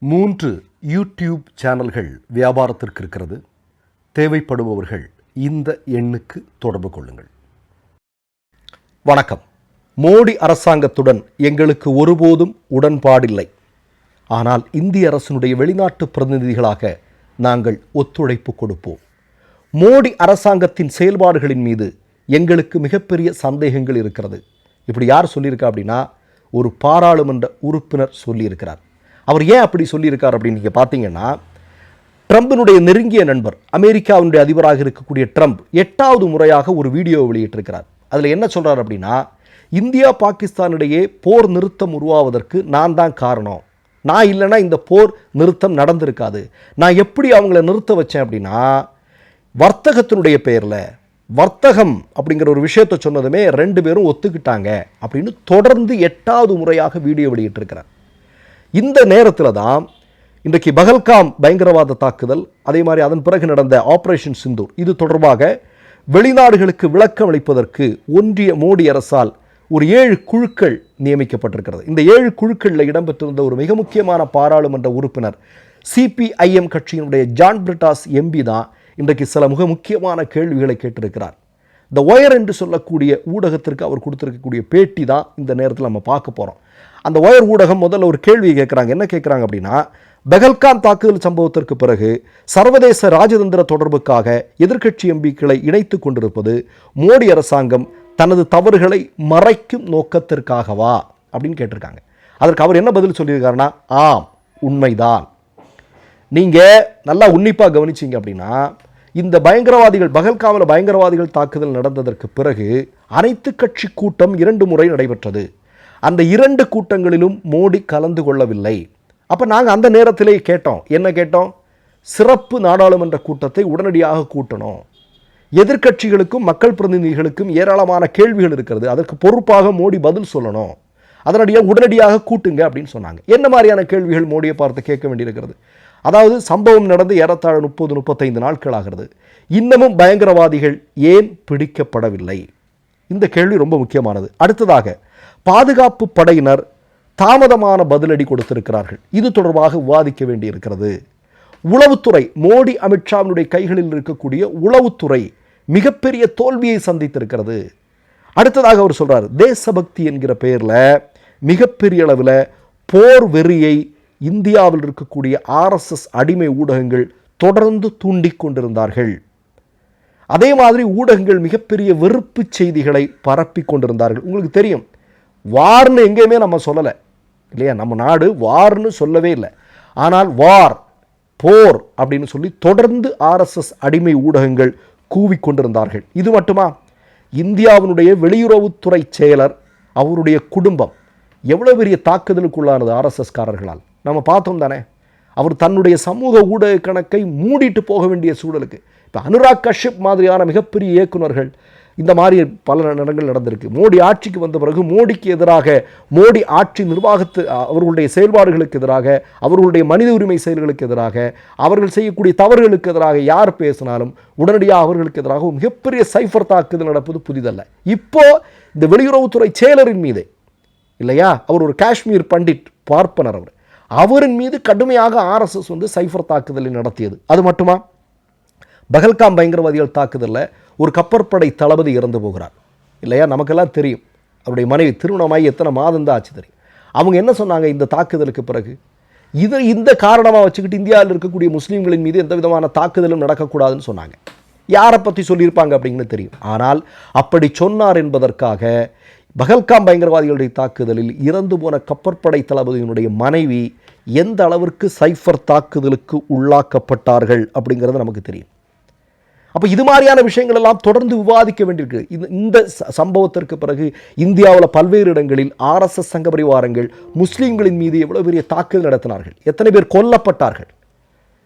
மூன்று யூடியூப் சேனல்கள் வியாபாரத்திற்கு இருக்கிறது. தேவைப்படுபவர்கள் இந்த எண்ணுக்கு தொடர்பு கொள்ளுங்கள். வணக்கம். மோடி அரசாங்கத்துடன் எங்களுக்கு ஒருபோதும் உடன்பாடில்லை. ஆனால் இந்திய அரசினுடைய வெளிநாட்டு பிரதிநிதிகளாக நாங்கள் ஒத்துழைப்பு கொடுப்போம். மோடி அரசாங்கத்தின் செயல்பாடுகளின் மீது எங்களுக்கு மிகப்பெரிய சந்தேகங்கள் இருக்கிறது. இப்படி யார் சொல்லியிருக்கா அப்படின்னா ஒரு பாராளுமன்ற உறுப்பினர் சொல்லியிருக்கிறார். அவர் ஏன் அப்படி சொல்லியிருக்கார் அப்படின்னு நீங்கள் பார்த்தீங்கன்னா ட்ரம்பினுடைய நெருங்கிய நண்பர் அமெரிக்காவினுடைய அதிபராக இருக்கக்கூடிய ட்ரம்ப் எட்டாவது முறையாக ஒரு வீடியோ வெளியிட்டிருக்கிறார். அதில் என்ன சொல்கிறார் அப்படின்னா இந்தியா பாகிஸ்தானிடையே போர் நிறுத்தம் உருவாவதற்கு நான் தான் காரணம். நான் இல்லைன்னா இந்த போர் நிறுத்தம் நடந்திருக்காது. நான் எப்படி அவங்கள நிறுத்த வச்சேன் அப்படின்னா வர்த்தகத்தினுடைய பெயரில் வர்த்தகம் அப்படிங்கிற ஒரு விஷயத்தை சொன்னதுமே ரெண்டு பேரும் ஒத்துக்கிட்டாங்க அப்படின்னு தொடர்ந்து எட்டாவது முறையாக வீடியோ வெளியிட்டிருக்கிறார். இந்த நேரத்தில் தான் இன்றைக்கு பகல்காம் பயங்கரவாத தாக்குதல் அதே மாதிரி அதன் பிறகு நடந்த ஆபரேஷன் சிந்தூர் இது தொடர்பாக வெளிநாடுகளுக்கு விளக்கம் அளிப்பதற்கு ஒன்றிய மோடி அரசால் ஒரு ஏழு குழுக்கள் நியமிக்கப்பட்டிருக்கிறது. இந்த ஏழு குழுக்களில் இடம்பெற்றிருந்த ஒரு மிக முக்கியமான பாராளுமன்ற உறுப்பினர் சிபிஐஎம் கட்சியினுடைய ஜான் பிரிட்டாஸ் எம்பி தான் இன்றைக்கு சில மிக முக்கியமான கேள்விகளை கேட்டிருக்கிறார். த ஒயர் என்று சொல்லக்கூடிய ஊடகத்திற்கு அவர் கொடுத்திருக்கக்கூடிய பேட்டி தான் இந்த நேரத்தில் நம்ம பார்க்க போகிறோம் அந்த ஒயர் ஊடகம் முதல்ல ஒரு கேள்வியை கேட்குறாங்க. என்ன கேட்குறாங்க அப்படின்னா பெகல்கான் தாக்குதல் சம்பவத்திற்கு பிறகு சர்வதேச ராஜதந்திர தொடர்புக்காக எதிர்க்கட்சி எம்பிக்களை இணைத்து கொண்டிருப்பது மோடி அரசாங்கம் தனது தவறுகளை மறைக்கும் நோக்கத்திற்காகவா அப்படின்னு கேட்டிருக்காங்க. அதற்கு அவர் என்ன பதில் சொல்லியிருக்காருன்னா ஆம் உண்மைதான். நீங்கள் நல்லா உன்னிப்பாக கவனிச்சீங்க அப்படின்னா இந்த பயங்கரவாதிகள் பகல்காவல பயங்கரவாதிகள் தாக்குதல் நடந்ததற்கு பிறகு அனைத்து கட்சி கூட்டம் இரண்டு முறை நடைபெற்றது. அந்த இரண்டு கூட்டங்களிலும் மோடி கலந்து கொள்ளவில்லை. அப்போ நாங்கள் அந்த நேரத்திலே கேட்டோம். என்ன கேட்டோம்? சிறப்பு நாடாளுமன்ற கூட்டத்தை உடனடியாக கூட்டணும். எதிர்க்கட்சிகளுக்கும் மக்கள் பிரதிநிதிகளுக்கும் ஏராளமான கேள்விகள் இருக்கிறது. அதற்கு பொறுப்பாக மோடி பதில் சொல்லணும். அதனுடைய உடனடியாக கூட்டுங்க அப்படின்னு சொன்னாங்க. என்ன மாதிரியான கேள்விகள் மோடியை பார்த்து கேட்க வேண்டியிருக்கிறது? அதாவது சம்பவம் நடந்து ஏறத்தாழ முப்பது முப்பத்தைந்து நாட்கள் ஆகிறது. இன்னமும் பயங்கரவாதிகள் ஏன் பிடிக்கப்படவில்லை? இந்த கேள்வி ரொம்ப முக்கியமானது. அடுத்ததாக பாதுகாப்பு படையினர் தாமதமான பதிலடி கொடுத்திருக்கிறார்கள். இது தொடர்பாக விவாதிக்க வேண்டியிருக்கிறது. உளவுத்துறை மோடி அமித்ஷாவினுடைய கைகளில் இருக்கக்கூடிய உளவுத்துறை மிகப்பெரிய தோல்வியை சந்தித்திருக்கிறது. அடுத்ததாக அவர் சொல்கிறார் தேசபக்தி என்கிற பெயரில் மிகப்பெரிய அளவில் போர் வெறியை இந்தியாவில் இருக்கக்கூடிய ஆர்எஸ்எஸ் அடிமை ஊடகங்கள் தொடர்ந்து தூண்டிக் கொண்டிருந்தார்கள். அதே மாதிரி ஊடகங்கள் மிகப்பெரிய வெறுப்பு செய்திகளை பரப்பி கொண்டிருந்தார்கள். உங்களுக்கு தெரியும் வார்னு எங்கேயுமே நம்ம சொல்லலை இல்லையா? நம்ம நாடு வார்னு சொல்லவே இல்லை. ஆனால் வார் போர் அப்படின்னு சொல்லி தொடர்ந்து ஆர்எஸ்எஸ் அடிமை ஊடகங்கள் கூவிக்கொண்டிருந்தார்கள் இது மட்டுமா? இந்தியாவினுடைய வெளியுறவுத்துறை செயலர் அவருடைய குடும்பம் எவ்வளோ பெரிய தாக்குதலுக்குள்ளானது ஆர்எஸ்எஸ்காரர்களால் நம்ம பார்த்தோம் தானே. அவர் தன்னுடைய சமூக ஊடக கணக்கை மூடிட்டு போக வேண்டிய சூழலுக்கு. இப்போ அனுராக் கஷ்யப் மாதிரியான மிகப்பெரிய இயக்குநர்கள் இந்த மாதிரி பல இடங்கள் நடந்திருக்கு. மோடி ஆட்சிக்கு வந்த பிறகு மோடிக்கு எதிராக மோடி ஆட்சி நிர்வாகத்து அவர்களுடைய செயல்பாடுகளுக்கு எதிராக அவர்களுடைய மனித உரிமை செயல்களுக்கு எதிராக அவர்கள் செய்யக்கூடிய தவறுகளுக்கு எதிராக யார் பேசினாலும் உடனடியாக அவர்களுக்கு எதிராக மிகப்பெரிய சைஃபர் தாக்குதல் நடப்பது புதிதல்ல. இப்போ இந்த வெளியுறவுத்துறை செயலரின் மீது இல்லையா? அவர் ஒரு காஷ்மீர் பண்டிட் பார்ப்பனர் அவர். அவரின் மீது கடுமையாக ஆர்எஸ்எஸ் வந்து சைஃபர் தாக்குதலை நடத்தியது. அது மட்டுமா? பகல்காம் பயங்கரவாதிகள் தாக்குதலில் ஒரு கப்பற்படை தளபதி இறந்து போகிறார். இல்லையா? நமக்கெல்லாம் தெரியும். அவருடைய மனைவி திருமணமாகி எத்தனை மாதம் தான் ஆச்சு தெரியும். அவங்க என்ன சொன்னாங்க இந்த தாக்குதலுக்கு பிறகு? இது இந்த காரணமாக வச்சுக்கிட்டு இந்தியாவில் இருக்கக்கூடிய முஸ்லீம்களின் மீது எந்த விதமான தாக்குதலும் நடக்கக்கூடாதுன்னு சொன்னாங்க. யாரை பற்றி சொல்லியிருப்பாங்க அப்படிங்கிறது தெரியும். ஆனால் அப்படி சொன்னார் என்பதற்காக பகல்காம் பயங்கரவாதிகளுடைய தாக்குதலில் இறந்து போன கப்பற்படை தளபதியினுடைய மனைவி எந்த அளவிற்கு சைஃபர் தாக்குதலுக்கு உள்ளாக்கப்பட்டார்கள் அப்படிங்கிறது நமக்கு தெரியும். அப்போ இது மாதிரியான விஷயங்கள் எல்லாம் தொடர்ந்து விவாதிக்க வேண்டியிருக்கு. இந்த இந்த சம்பவத்திற்கு பிறகு இந்தியாவில் பல்வேறு இடங்களில் ஆர்எஸ்எஸ் சங்க பரிவாரங்கள் முஸ்லீம்களின் மீது எவ்வளோ பெரிய தாக்குதல் நடத்தினார்கள்? எத்தனை பேர் கொல்லப்பட்டார்கள்?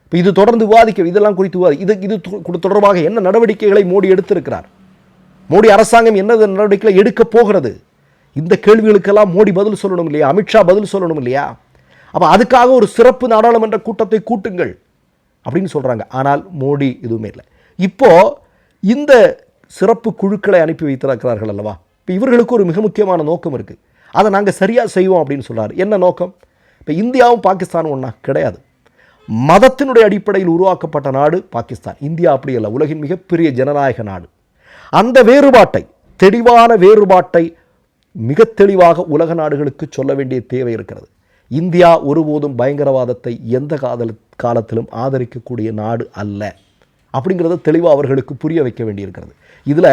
இப்போ இது தொடர்ந்து விவாதிக்க இதெல்லாம் குறித்து விவாதி இது இது தொடர்பாக என்ன நடவடிக்கைகளை மோடி எடுத்திருக்கிறார்? மோடி அரசாங்கம் என்ன நடவடிக்கைகளை எடுக்க போகிறது? இந்த கேள்விகளுக்கெல்லாம் மோடி பதில் சொல்லணும் இல்லையா? அமித்ஷா பதில் சொல்லணும் இல்லையா? அப்போ அதுக்காக ஒரு சிறப்பு நாடாளுமன்ற கூட்டத்தை கூட்டுங்கள் அப்படின்னு சொல்கிறாங்க ஆனால் மோடி எதுவுமே இல்லை. இப்போ இந்த சிறப்பு குழுக்களை அனுப்பி வைத்திருக்கிறார்கள் அல்லவா? இப்போ இவர்களுக்கு ஒரு மிக முக்கியமான நோக்கம் இருக்குது அதை நாங்கள் சரியாக செய்வோம் அப்படின்னு சொல்கிறார் என்ன நோக்கம்? இப்போ இந்தியாவும் பாகிஸ்தானும் ஒன்றா கிடையாது. மதத்தினுடைய அடிப்படையில் உருவாக்கப்பட்ட நாடு பாகிஸ்தான். இந்தியா அப்படி அல்ல. உலகின் மிகப்பெரிய ஜனநாயக நாடு. அந்த வேறுபாட்டை தெளிவான வேறுபாட்டை மிக தெளிவாக உலக நாடுகளுக்கு சொல்ல வேண்டிய தேவை இருக்கிறது. இந்தியா ஒருபோதும் பயங்கரவாதத்தை எந்த காதல் காலத்திலும் ஆதரிக்கக்கூடிய நாடு அல்ல. அப்படிங்கிறத தெளிவாக அவர்களுக்கு புரிய வைக்க வேண்டியிருக்கிறது. இதில்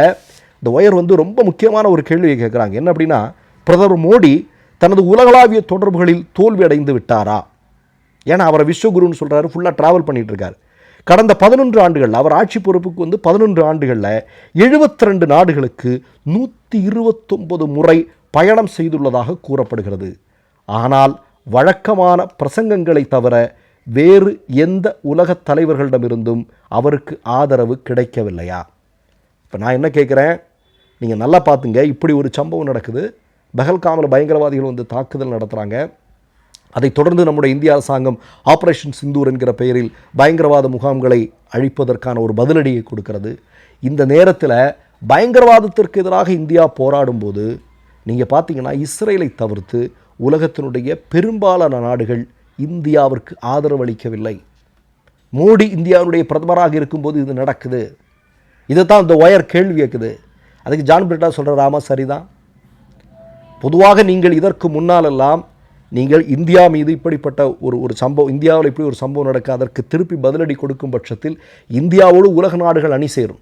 இந்த ஒயர் வந்து ரொம்ப முக்கியமான ஒரு கேள்வியை கேட்குறாங்க. என்ன அப்படின்னா பிரதமர் மோடி தனது உலகளாவிய தொடர்புகளில் தோல்வி அடைந்து விட்டாரா? ஏன்னா அவரை விஸ்வகுருன்னு சொல்கிறாரு ஃபுல்லாக ட்ராவல் பண்ணிகிட்டு இருக்காரு கடந்த பதினொன்று ஆண்டுகள் அவர் ஆட்சி பொறுப்புக்கு வந்து பதினொன்று ஆண்டுகளில் 72 நாடுகளுக்கு நூற்றி இருபத்தொன்பது முறை பயணம் செய்துள்ளதாக கூறப்படுகிறது. ஆனால் வழக்கமான பிரசங்கங்களை தவிர வேறு எந்த உலகத் தலைவர்களிடமிருந்தும் அவருக்கு ஆதரவு கிடைக்கவில்லையா? இப்போ நான் என்ன கேட்குறேன்? நீங்கள் நல்லா பார்த்துங்க. இப்படி ஒரு சம்பவம் நடக்குது. பஹல்காமில் பயங்கரவாதிகள் வந்து தாக்குதல் நடத்துகிறாங்க அதைத் தொடர்ந்து நம்முடைய இந்திய அரசாங்கம் ஆப்ரேஷன் சிந்தூர் என்கிற பெயரில் பயங்கரவாத முகாம்களை அழிப்பதற்கான ஒரு பதிலடியை கொடுக்கிறது. இந்த நேரத்தில் பயங்கரவாதத்திற்கு எதிராக இந்தியா போராடும்போது நீங்கள் பார்த்தீங்கன்னா இஸ்ரேலை தவிர்த்து உலகத்தினுடைய பெரும்பாலான நாடுகள் இந்தியாவிற்கு ஆதரவளிக்கவில்லை. மோடி இந்தியாவுடைய பிரதமராக இருக்கும்போது இது நடக்குது. இதை தான் இந்த ஒயர் கேள்வி கேட்குது. அதுக்கு ஜான் பிரிட்டா சொல்கிற ஆமாம் சரிதான். பொதுவாக நீங்கள் இதற்கு முன்னாலெல்லாம் நீங்கள் இந்தியா மீது இப்படிப்பட்ட ஒரு ஒரு சம்பவம் இந்தியாவில் இப்படி ஒரு சம்பவம் நடக்க அதற்கு திருப்பி பதிலடி கொடுக்கும் பட்சத்தில் இந்தியாவோடு உலக நாடுகள் அணி சேரும்.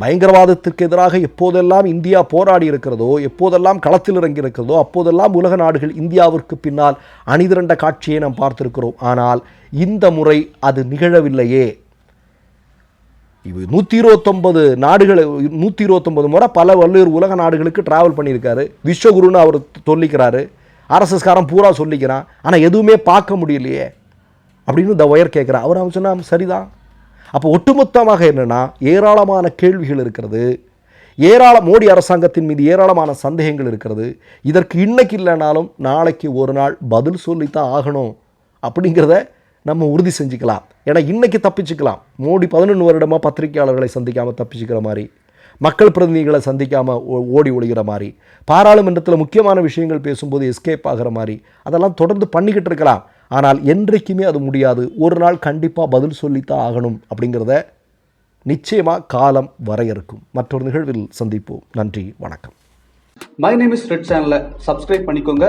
பயங்கரவாதத்திற்கு எதிராக எப்போதெல்லாம் இந்தியா போராடி இருக்கிறதோ எப்போதெல்லாம் களத்தில் இறங்கி இருக்கிறதோ அப்போதெல்லாம் உலக நாடுகள் இந்தியாவிற்கு பின்னால் அணிதிரண்ட காட்சியை நாம் பார்த்திருக்கிறோம். ஆனால் இந்த முறை அது நிகழவில்லையே. இவ நூற்றி இருபத்தொன்பது நாடுகள் நூற்றி இருபத்தொன்பது முறை பல வல்லூர் உலக நாடுகளுக்கு ட்ராவல் பண்ணியிருக்காரு. விஸ்வகுருன்னு அவர் சொல்லிக்கிறாரு. ஆர்எஸ்எஸ்காரன் பூரா சொல்லிக்கிறான். ஆனால் எதுவுமே பார்க்க முடியலையே. அப்படின்னு இந்த ஒயர் கேட்குறான் அவர் அவன் சொன்னால் சரிதான். அப்போ ஒட்டுமொத்தமாக என்னென்னா ஏராளமான கேள்விகள் இருக்கிறது. ஏராள மோடி அரசாங்கத்தின் மீது ஏராளமான சந்தேகங்கள் இருக்கிறது. இதற்கு இன்னைக்கு இல்லைனாலும் நாளைக்கு ஒரு நாள் பதில் சொல்லித்தான் ஆகணும் அப்படிங்கிறத நம்ம உறுதி செஞ்சுக்கலாம். ஏன்னா இன்றைக்கி தப்பிச்சுக்கலாம். மோடி பதினொன்று வருடமாக பத்திரிகையாளர்களை சந்திக்காமல் தப்பிச்சுக்கிற மாதிரி மக்கள் பிரதிநிதிகளை சந்திக்காமல் ஓடி ஒழிகிற மாதிரி பாராளுமன்றத்தில் முக்கியமான விஷயங்கள் பேசும்போது எஸ்கேப் ஆகிற மாதிரி அதெல்லாம் தொடர்ந்து பண்ணிக்கிட்டு இருக்கலாம். ஆனால் என்றைக்குமே அது முடியாது. ஒரு நாள் கண்டிப்பாக பதில் சொல்லித்தான் ஆகணும் அப்படிங்கிறத நிச்சயமாக காலம் வரையறுக்கும். மற்றொரு நிகழ்வில் சந்திப்போம். நன்றி வணக்கம். மை நேம் இஸ் ரெட் சேனலை சப்ஸ்கிரைப் பண்ணிக்கோங்க.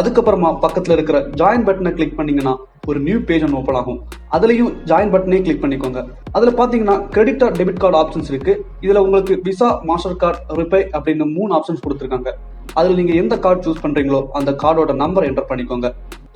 அதுக்கப்புறமா பக்கத்தில் இருக்கிற ஜாயின் பட்டனை கிளிக் பண்ணிங்கன்னா ஒரு நியூ பேஜ் ஒன்று ஓப்பன் ஆகும். அதுலேயும் ஜாயின் பட்டனே கிளிக் பண்ணிக்கோங்க. அதில் பார்த்தீங்கன்னா credit or debit card options இருக்கு. இதில் உங்களுக்கு விசா மாஸ்டர் கார்டு ரிப்பே அப்படின்னு மூணு ஆப்ஷன்ஸ் கொடுத்துருக்காங்க. அதில் நீங்கள் எந்த கார்டு சூஸ் பண்ணுறீங்களோ அந்த கார்டோட நம்பர் என்டர் பண்ணிக்கோங்க.